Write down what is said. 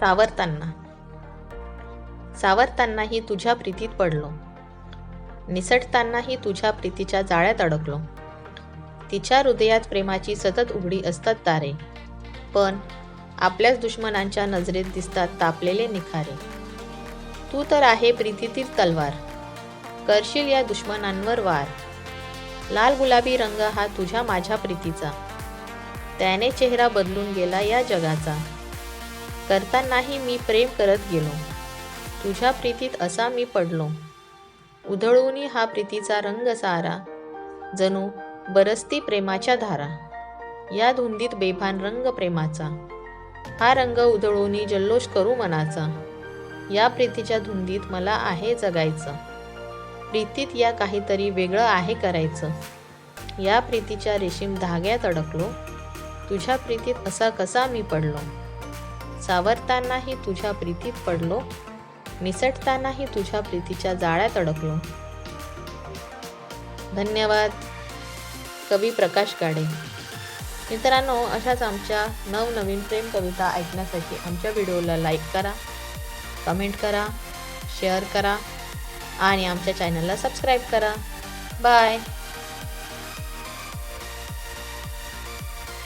सावरताना. सावरतानाही तुझ्या प्रीतीत पडलो. निसटतानाही तुझ्या प्रीतीच्या जाळ्यात अडकलो. तिच्या हृदयात प्रेमाची सतत उघडी असतात तारे. पण आपल्याच दुश्मनांच्या नजरेत दिसतात तापलेले निखारे. तू तर आहे प्रीतीतील तलवार. करशील या दुश्मनांवर वार. लाल गुलाबी रंग हा तुझ्या माझ्या प्रीतीचा. त्याने चेहरा बदलून गेला या जगाचा. करतानाही मी प्रेम करत गेलो. तुझ्या प्रीतीत असा मी पडलो. उधळूनी हा प्रीतीचा रंग सारा. जणू बरसती प्रेमाच्या धारा. या धुंदीत बेभान रंग प्रेमाचा. हा रंग उधळूनी जल्लोष करू मनाचा. या प्रीतीच्या धुंदीत मला आहे जगायचं. प्रीतीत या काहीतरी वेगळं आहे करायचं. या प्रीतीच्या रेशीम धाग्यात अडकलो. तुझ्या प्रीतीत असा कसा मी पडलो. सावरतानाही तुझ्या प्रीतीत पडलो निसटतानाही तुझ्या प्रीतीच्या जाळ्यात अडकलो. धन्यवाद. कवी प्रकाश गाडे. मित्रांनो अशाच आमच्या नवनवीन प्रेम कविता ऐकण्यासाठी आमच्या व्हिडिओला लाईक करा कमेंट करा शेअर करा आणि आमच्या चॅनलला सबस्क्राईब करा. बाय